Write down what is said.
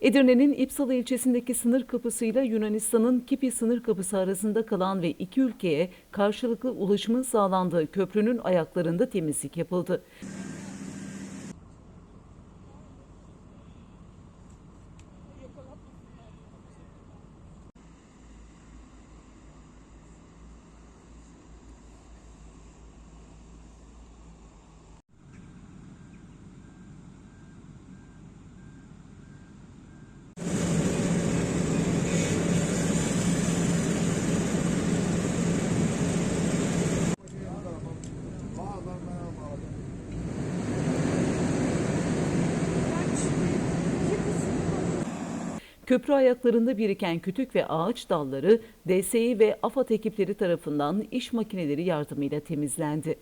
Edirne'nin İpsala ilçesindeki sınır kapısıyla Yunanistan'ın Kipi sınır kapısı arasında kalan ve iki ülkeye karşılıklı ulaşımın sağlandığı köprünün ayaklarında temizlik yapıldı. Köprü ayaklarında biriken kütük ve ağaç dalları DSİ ve AFAD ekipleri tarafından iş makineleri yardımıyla temizlendi.